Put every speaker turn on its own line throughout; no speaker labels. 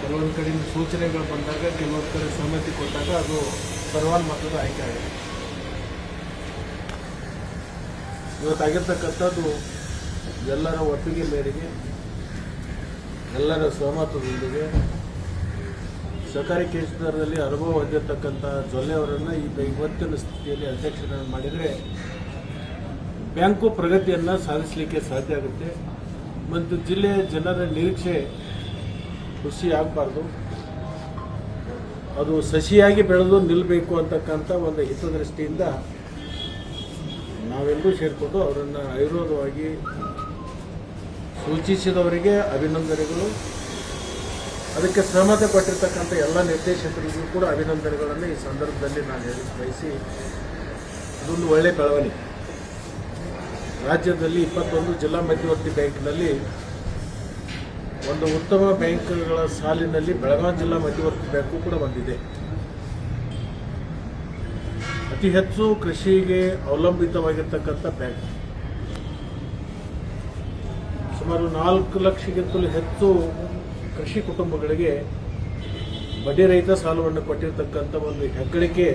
ಕೆಲವೊಂದು ಕಡೆಯಿಂದ ಸೂಚನೆಗಳು ಬಂದಾಗ, ಕೆಲವೊಂದು ಕಡೆ ಸಮ್ಮತಿ ಕೊಟ್ಟಾಗ ಅದು ಸರ್ವಾನುಮತದ ಆಯ್ಕೆ ಆಗಿದೆ. ಇವತ್ತಾಗಿರ್ತಕ್ಕಂಥದ್ದು ಎಲ್ಲರ ಒಪ್ಪಿಗೆ ಮೇರೆಗೆ, ಎಲ್ಲರ ಸಹಮತದೊಂದಿಗೆ ಸರ್ಕಾರಿ ಕೇಸುದಾರದಲ್ಲಿ ಅನುಭವ ಹೊಂದಿರತಕ್ಕಂಥ ಜೊಲ್ಲೆ ಅವರನ್ನು ಈ ಇವತ್ತಿನ ಸ್ಥಿತಿಯಲ್ಲಿ ಅಧ್ಯಕ್ಷರನ್ನು ಮಾಡಿದರೆ ಬ್ಯಾಂಕು ಪ್ರಗತಿಯನ್ನು ಸಾಧಿಸಲಿಕ್ಕೆ ಸಾಧ್ಯ ಆಗುತ್ತೆ. ಮತ್ತು ಜಿಲ್ಲೆಯ ಜನರ ನಿರೀಕ್ಷೆ ಖುಷಿ ಆಗಬಾರ್ದು ಅದು ಸಸಿಯಾಗಿ ಬೆಳೆದು ನಿಲ್ಲಬೇಕು ಅಂತಕ್ಕಂಥ ಒಂದು ಹಿತದೃಷ್ಟಿಯಿಂದ ನಾವೆಲ್ಲರೂ ಸೇರಿಕೊಂಡು ಅವರನ್ನು ಆಯುರ್ವೇದವಾಗಿ ಸೂಚಿಸಿದವರಿಗೆ ಅಭಿನಂದನೆಗಳು. ಅದಕ್ಕೆ ಸಹಮತ ಪಟ್ಟಿರ್ತಕ್ಕಂಥ ಎಲ್ಲ ನಿರ್ದೇಶಕರಿಗೂ ಕೂಡ ಅಭಿನಂದನೆಗಳನ್ನು ಈ ಸಂದರ್ಭದಲ್ಲಿ ನಾನು ಹೇಳಿ ಬಯಸಿ ಅದೊಂದು ಒಳ್ಳೆಯ ಬೆಳವಣಿಗೆ. ರಾಜ್ಯದಲ್ಲಿ ಇಪ್ಪತ್ತೊಂದು ಜಿಲ್ಲಾ ಮಧ್ಯವರ್ತಿ ಬ್ಯಾಂಕ್ನಲ್ಲಿ ಒಂದು ಉತ್ತಮ ಬ್ಯಾಂಕ್ಗಳ ಸಾಲಿನಲ್ಲಿ ಬೆಳಗಾವಿ ಜಿಲ್ಲಾ ಮಧ್ಯವರ್ತಿ ಬ್ಯಾಂಕು ಕೂಡ ಬಂದಿದೆ. ಅತಿ ಹೆಚ್ಚು ಕೃಷಿಗೆ ಅವಲಂಬಿತವಾಗಿರ್ತಕ್ಕಂಥ ಬ್ಯಾಂಕ್. ಸುಮಾರು ನಾಲ್ಕು ಲಕ್ಷಕ್ಕಿಂತಲೂ ಹೆಚ್ಚು ಕೃಷಿ ಕುಟುಂಬಗಳಿಗೆ ಬಡ್ಡಿ ರಹಿತ ಸಾಲವನ್ನು ಕೊಟ್ಟಿರ್ತಕ್ಕಂಥ ಒಂದು ಹೆಗ್ಗಳಿಕೆ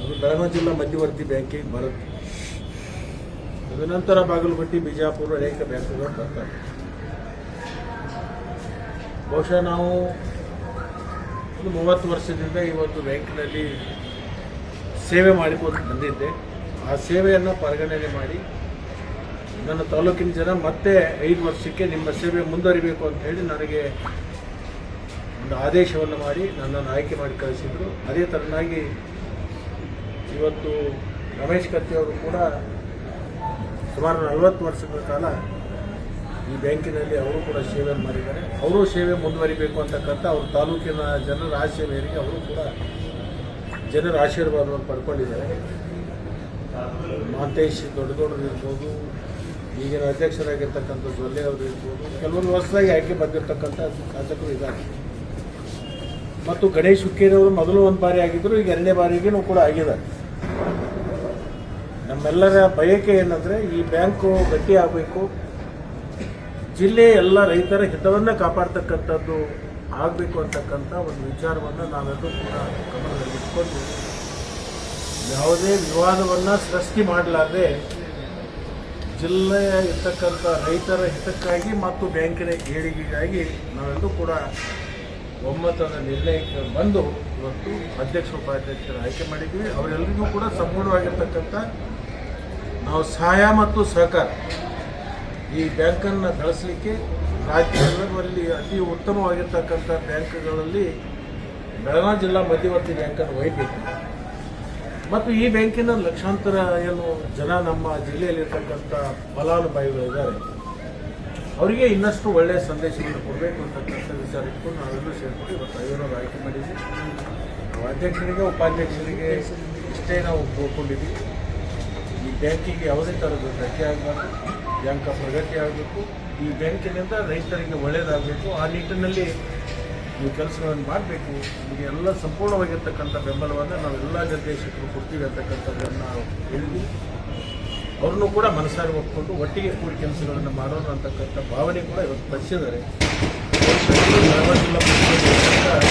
ಅದು ಬೆಳಗಾವಿ ಜಿಲ್ಲಾ ಮಧ್ಯವರ್ತಿ ಬ್ಯಾಂಕಿಗೆ ಬರುತ್ತೆ. ತದನಂತರ ಬಾಗಲಕೋಟೆ, ಬಿಜಾಪುರ, ಅನೇಕ ಬ್ಯಾಂಕುಗಳು ಬರ್ತಾರೆ. ಬಹುಶಃ ನಾವು ಒಂದು ಮೂವತ್ತು ವರ್ಷದಿಂದ ಈ ಒಂದು ಬ್ಯಾಂಕಿನಲ್ಲಿ ಸೇವೆ ಮಾಡಿಕೊಂಡು ಬಂದಿದ್ದೆ. ಆ ಸೇವೆಯನ್ನು ಪರಿಗಣನೆ ಮಾಡಿ ನನ್ನ ತಾಲೂಕಿನ ಜನ ಮತ್ತೆ ಐದು ವರ್ಷಕ್ಕೆ ನಿಮ್ಮ ಸೇವೆ ಮುಂದುವರಿಬೇಕು ಅಂತ ಹೇಳಿ ನನಗೆ ಒಂದು ಆದೇಶವನ್ನು ಮಾಡಿ ನನ್ನನ್ನು ಆಯ್ಕೆ ಮಾಡಿ ಕಳಿಸಿದರು. ಅದೇ ಥರನಾಗಿ ಇವತ್ತು ರಮೇಶ್ ಕತ್ತಿ ಅವರು ಕೂಡ ಸುಮಾರು ನಲವತ್ತು ವರ್ಷಗಳ ಕಾಲ ಈ ಬ್ಯಾಂಕಿನಲ್ಲಿ ಅವರು ಕೂಡ ಸೇವೆ ಮಾಡಿದ್ದಾರೆ. ಅವರು ಸೇವೆ ಮುಂದುವರಿಬೇಕು ಅಂತಕ್ಕಂಥ ಅವ್ರ ತಾಲೂಕಿನ ಜನರ ಆಶೀರ್ವೇರಿಗೆ ಅವರು ಕೂಡ ಜನರ ಆಶೀರ್ವಾದವನ್ನು ಪಡ್ಕೊಂಡಿದ್ದಾರೆ. ಮಹಂತೇಶ್ ದೊಡ್ಡ ದೊಡ್ಡ ಇರ್ಬೋದು, ಈಗಿನ ಅಧ್ಯಕ್ಷರಾಗಿರ್ತಕ್ಕಂಥ ಜೊಲ್ಲೆ ಅವರು ಇರ್ಬೋದು, ಕೆಲವೊಂದು ಹೊಸದಾಗಿ ಆಯ್ಕೆ ಬಂದಿರತಕ್ಕಂಥ ಶಾಸಕರು ಇದ್ದಾರೆ. ಮತ್ತು ಗಣೇಶ್ ಹುಕ್ಕೇರಿಯವರು ಮೊದಲು ಒಂದು ಬಾರಿ ಆಗಿದ್ದರು ಈಗ ಎರಡನೇ ಬಾರಿಗೂ ಕೂಡ ಆಗಿದ್ದಾರೆ. ನಮ್ಮೆಲ್ಲರ ಬಯಕೆ ಏನಂದರೆ ಈ ಬ್ಯಾಂಕು ಗಟ್ಟಿ ಆಗಬೇಕು. ಜಿಲ್ಲೆಯ ಎಲ್ಲ ರೈತರ ಹಿತವನ್ನು ಕಾಪಾಡ್ತಕ್ಕಂಥದ್ದು ಆಗಬೇಕು ಅಂತಕ್ಕಂಥ ಒಂದು ವಿಚಾರವನ್ನು ನಾವೆಲ್ಲರೂ ಕೂಡ ಗಮನದಲ್ಲಿಟ್ಕೊಂಡು ಯಾವುದೇ ವಿವಾದವನ್ನು ಸೃಷ್ಟಿ ಮಾಡಲಾರದೆ ಜಿಲ್ಲೆಯ ಇರ್ತಕ್ಕಂಥ ರೈತರ ಹಿತಕ್ಕಾಗಿ ಮತ್ತು ಬ್ಯಾಂಕಿನ ಏಳಿಗೆಗಾಗಿ ನಾವೆಲ್ಲರೂ ಕೂಡ ಒಮ್ಮತದ ನಿರ್ಣಯಕ್ಕೆ ಬಂದು ಇವತ್ತು ಅಧ್ಯಕ್ಷ ಉಪಾಧ್ಯಕ್ಷರ ಆಯ್ಕೆ ಮಾಡಿದ್ದೀವಿ. ಅವರೆಲ್ಲರಿಗೂ ಕೂಡ ಸಂಪೂರ್ಣವಾಗಿರ್ತಕ್ಕಂಥ ನಾವು ಸಹಾಯ ಮತ್ತು ಸಹಕಾರ ಈ ಬ್ಯಾಂಕನ್ನು ಬೆಳೆಸಲಿಕ್ಕೆ ರಾಜ್ಯದಲ್ಲಿ ಅತಿ ಉತ್ತಮವಾಗಿರ್ತಕ್ಕಂಥ ಬ್ಯಾಂಕ್ಗಳಲ್ಲಿ ಬೆಳಗಾವಿ ಜಿಲ್ಲಾ ಮಧ್ಯವರ್ತಿ ಬ್ಯಾಂಕನ್ನು ಒಯ್ಯಬೇಕು ಮತ್ತು ಈ ಬ್ಯಾಂಕಿನ ಲಕ್ಷಾಂತರ ಏನು ಜನ ನಮ್ಮ ಜಿಲ್ಲೆಯಲ್ಲಿರ್ತಕ್ಕಂಥ ಫಲಾನುಭವಿಗಳಿದ್ದಾರೆ ಅವರಿಗೆ ಇನ್ನಷ್ಟು ಒಳ್ಳೆಯ ಸಂದೇಶವನ್ನು ಕೊಡಬೇಕು ಅಂತಕ್ಕಂಥ ವಿಚಾರ ಇಟ್ಟು ನಾವೆಲ್ಲರೂ ಸೇರಿಕೊಂಡು ಇವತ್ತು ಐವರನ್ನು ಆಯ್ಕೆ ಮಾಡಿದ್ವಿ. ಅಧ್ಯಕ್ಷರಿಗೆ, ಉಪಾಧ್ಯಕ್ಷರಿಗೆ ಇಷ್ಟೇ ನಾವು ಒಪ್ಕೊಂಡಿದ್ವಿ. ಬ್ಯಾಂಕಿಗೆ ಯಾವುದೇ ಥರದ ಧಕ್ಕೆ ಆಗಬಾರ್ದು, ಬ್ಯಾಂಕ ಪ್ರಗತಿ ಆಗಬೇಕು. ಈ ಬ್ಯಾಂಕಿನಿಂದ ರೈತರಿಗೆ ಒಳ್ಳೆಯದಾಗಬೇಕು ಆ ನಿಟ್ಟಿನಲ್ಲಿ ನೀವು ಕೆಲಸಗಳನ್ನು ಮಾಡಬೇಕು. ನಿಮಗೆ ಎಲ್ಲ ಸಂಪೂರ್ಣವಾಗಿರ್ತಕ್ಕಂಥ ಬೆಂಬಲವನ್ನು ನಾವು ಎಲ್ಲ ನಿರ್ದೇಶಕರು ಕೊಡ್ತೀವಿ ಅಂತಕ್ಕಂಥದ್ದನ್ನು ನಾವು ಹೇಳಿದ್ವಿ. ಅವ್ರನ್ನೂ ಕೂಡ ಮನಸಾರಿ ಒಪ್ಪಿಕೊಂಡು ಒಟ್ಟಿಗೆ ಕೂಡಿ ಕೆಲಸಗಳನ್ನು ಮಾಡೋಣ ಅಂತಕ್ಕಂಥ ಭಾವನೆ ಕೂಡ ಇವತ್ತು ಪಡಿಸಿದ್ದಾರೆ ಜಿಲ್ಲಾ ಪಂಚಾಯತ್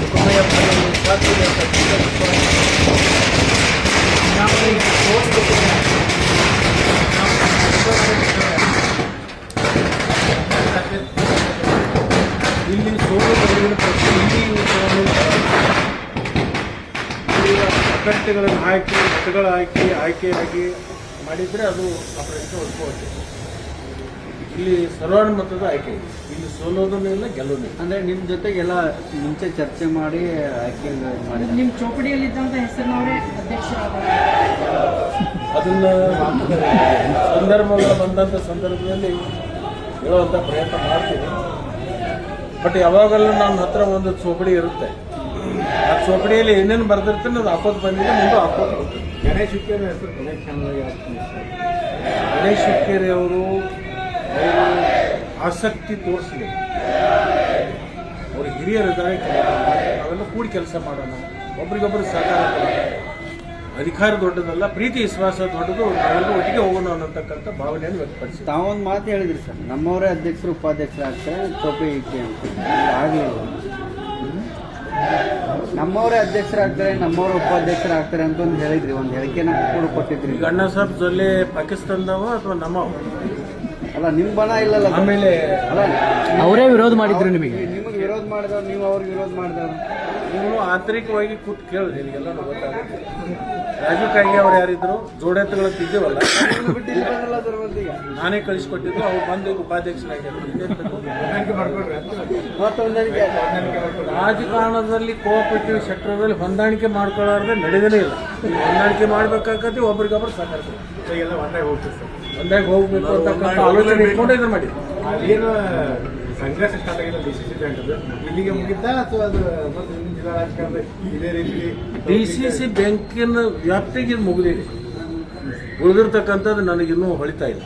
ಸುಖಮಯ ಫಲಗಳು ಸಾಧ್ಯ ಅಂತಕ್ಕಂಥ ವಿಶ್ವಾಸ ಇಲ್ಲಿನ ಸೋಲು ಇಲ್ಲಿ ಅಭ್ಯರ್ಥಿಗಳನ್ನು ಹಾಕಿ ಮತಗಳು ಹಾಕಿ ಆಯ್ಕೆಯಾಗಿ ಮಾಡಿದರೆ ಅದು ಆ ಪ್ರಶ್ನೆ ಇಲ್ಲಿ ಸರ್ವಾನುಮತದ ಆಯ್ಕೆ ಇದೆ. ಇಲ್ಲಿ ಸೋಲೋದನ್ನೂ ಇಲ್ಲ ಗೆಲ್ಲೋದು
ಅಂದ್ರೆ ನಿಮ್ ಜೊತೆಗೆಲ್ಲ ಮುಂಚೆ ಚರ್ಚೆ ಮಾಡಿ ಆಯ್ಕೆ ಮಾಡಿ
ನಿಮ್ಮ ಚೌಕಡಿಯಲ್ಲಿದ್ದಂಥ ಹೆಸರಿನವರೇ ಅಧ್ಯಕ್ಷರಾದ
ಅದನ್ನ ಸಂದರ್ಭಗಳು ಬಂದಂಥ ಸಂದರ್ಭದಲ್ಲಿ ಹೇಳುವಂತ ಪ್ರಯತ್ನ ಮಾಡ್ತೀನಿ. ಬಟ್ ಯಾವಾಗಲೂ ನನ್ನ ಹತ್ರ ಒಂದು ಚೋಪಡಿ ಇರುತ್ತೆ. ಆ ಚೋಪಡಿಯಲ್ಲಿ ಏನೇನು ಬರ್ದಿರ್ತೀನಿ ಅದು ಹಾಕೋದು ಬಂದಿದೆ ಮುಂದೆ ಹಾಕೋದು ಹೋಗ್ತೀನಿ. ಗಣೇಶ್ ಹುಕ್ಕೇರಿ ಹೆಸರು ಗಣೇಶ್ ಹುಕ್ಕೇರಿ ಅವರು ಅವರು ಆಸಕ್ತಿ ತೋರಿಸಲಿ ಅವ್ರ ಹಿರಿಯರಿದ್ದಾರೆ ನಾವೆಲ್ಲ ಕೂಡಿ ಕೆಲಸ ಮಾಡೋಣ. ಒಬ್ರಿಗೊಬ್ರು ಸಹಕಾರ ಅಧಿಕಾರ ದೊಡ್ಡದಲ್ಲ ಪ್ರೀತಿ ವಿಶ್ವಾಸ ದೊಡ್ಡದು ನಾವೆಲ್ಲರೂ ಒಟ್ಟಿಗೆ ಹೋಗೋಣ ಅನ್ನತಕ್ಕಂಥ ಭಾವನೆಯನ್ನು ವ್ಯಕ್ತಪಡಿಸಿ
ತಾವೊಂದು ಮಾತು ಹೇಳಿದ್ರಿ ಸರ್ ನಮ್ಮವರೇ ಅಧ್ಯಕ್ಷರು ಉಪಾಧ್ಯಕ್ಷರು ಆಗ್ತಾರೆ ಟೋಪಿ ಇಕ್ಕೆ ಅಂತ. ಆಗಲಿಲ್ಲ. ನಮ್ಮವರೇ ಅಧ್ಯಕ್ಷರಾಗ್ತಾರೆ ಉಪಾಧ್ಯಕ್ಷರು ಉಪಾಧ್ಯಕ್ಷರಾಗ್ತಾರೆ ಅಂತ ಒಂದು ಹೇಳಿದ್ರಿ ಒಂದು ಹೇಳಿಕೆನ ಕೂಡ ಕೊಟ್ಟಿದ್ರಿ.
ಗಣ್ಣ ಅಣ್ಣ ಸಾಹೇಬ್ ಜೊಲ್ಲೆ ಪಾಕಿಸ್ತಾನದವ ಅಥವಾ ನಮ್ಮವ
ಅಲ್ಲ ನಿಮ್ಮ ಬಣ ಇಲ್ಲಲ್ಲ.
ಆಮೇಲೆ
ಅಲ್ಲ
ಅವರೇ ವಿರೋಧ ಮಾಡಿದ್ರು ನಿಮಗೆ
ನಿಮಗೆ ವಿರೋಧ ಮಾಡಿದವ್ರು ನೀವು ಅವ್ರಿಗೆ ವಿರೋಧ ಮಾಡಿದವ್ರು
ನೀವು ಆಂತರಿಕವಾಗಿ ಕೂತ್ ಕೇಳಿ ನಿಮಗೆಲ್ಲ ಗೊತ್ತಾಗುತ್ತೆ. ರಾಜೀವ್ ಕಾಂಗೆ ಅವ್ರು ಯಾರಿದ್ರು ಜೋಡೆತ್ತುಗಳಂತ ಇದ್ದೀವಲ್ಲ ನಾನೇ ಕಳಿಸ್ಕೊಟ್ಟಿದ್ರು ಅವ್ರು ಬಂದು
ಉಪಾಧ್ಯಕ್ಷರಾಗಿದ್ದಾರೆ
ರಾಜಕಾರಣದಲ್ಲಿ ಕೋಆಪರೇಟಿವ್ ಸೆಕ್ಟರ್ದಲ್ಲಿ ಹೊಂದಾಣಿಕೆ ಮಾಡ್ಕೊಳ್ಳಾರ್ದೆ ನಡೆದೇ ಇಲ್ಲ. ಹೊಂದಾಣಿಕೆ ಮಾಡ್ಬೇಕಾಗತ್ತೆ ಒಬ್ರಿಗೊಬ್ರು
ಹೋಗ್ತದೆ
ಒಂದಾಗಿ ಹೋಗ್ಬೇಕು ಅಂತಕ್ಕಂಥ ಆಲೋಚನೆ ಇಟ್ಕೊಂಡು ಇದ್ರು
ಮಾಡಿ ಸಂಘರ್ಷ ಸ್ಟಾರ್ಟ್ ಆಗಿಲ್ಲ ಡಿ ಸಿ ಸಿ ಬ್ಯಾಂಕ್ ಇಲ್ಲಿಗೆ ಮುಗಿದ ಅಥವಾ ಅದು ಮತ್ತೆ ಜಿಲ್ಲಾ ರಾಜಕಾರಣದ ಇದೇ ರೀತಿ
ಡಿ ಸಿ ಸಿ ಬ್ಯಾಂಕಿನ ವ್ಯಾಪ್ತಿಗೆ ಮುಗಿದಿದೆ ಉಳಿದಿರ್ತಕ್ಕಂಥದ್ದು ನನಗಿನ್ನೂ ಹೊಳಿತಾ ಇಲ್ಲ.